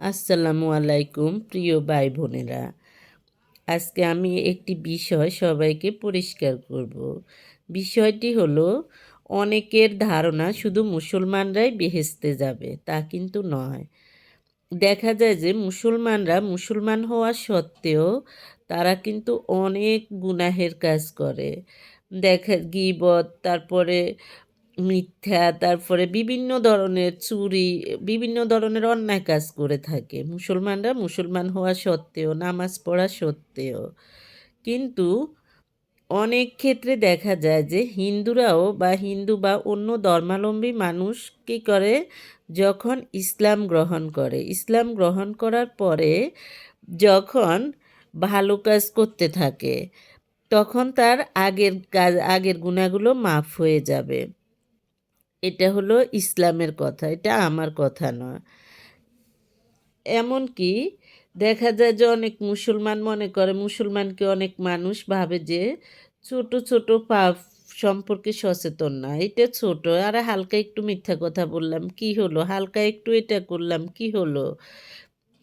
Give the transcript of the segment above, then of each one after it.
আসসালামু আলাইকুম, প্রিয় ভাই বোনেরা আজকে আমি একটি বিষয় সবাইকে পরিষ্কার করব। বিষয়টি হলো, অনেকের ধারণা শুধু মুসলমানরাই বেহেস্তে যাবে, তা কিন্তু নয়। দেখা যায় যে, মুসলমানরা মুসলমান হওয়া সত্ত্বেও তারা কিন্তু অনেক গুনাহের কাজ করে। দেখা, গিবত, তারপরে মিথ্যা, তারপরে বিভিন্ন ধরনের চুরি, বিভিন্ন ধরনের অন্যায় কাজ করে থাকে। মুসলমানরা মুসলমান হওয়া সত্ত্বেও, নামাজ পড়া সত্ত্বেও। কিন্তু অনেক ক্ষেত্রে দেখা যায় যে হিন্দুরাও বা হিন্দু বা অন্য ধর্মাবলম্বী মানুষ কী করে? যখন ইসলাম গ্রহণ করে। ইসলাম গ্রহণ করার পরে যখন ভালো কাজ করতে থাকে, তখন তার আগের কাজ, আগের গুণাগুলো মাফ হয়ে যাবে। এটা হলো ইসলামের কথা, এটা আমার কথা নয়। এমনকি দেখা যায় যে অনেক মুসলমান মনে করে, মুসলমানকে অনেক মানুষ ভাবে যে ছোট ছোট পাপ সম্পর্কে সচেতন না। এটা ছোট, আর হালকা একটু মিথ্যা কথা বললাম, কি হলো? হালকা একটু এটা করলাম, কি হলো?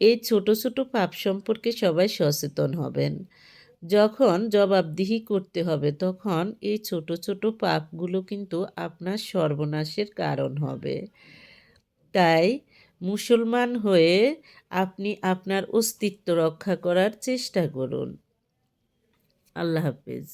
এই ছোট ছোট পাপ সম্পর্কে সবাই সচেতন হবেন। যখন জবাবদিহি করতে হবে, তখন এই ছোট ছোট পাপগুলো কিন্তু আপনার সর্বনাশের কারণ হবে। তাই মুসলমান হয়ে আপনি আপনার অস্তিত্ব রক্ষা করার চেষ্টা করুন। আল্লাহ হাফিজ।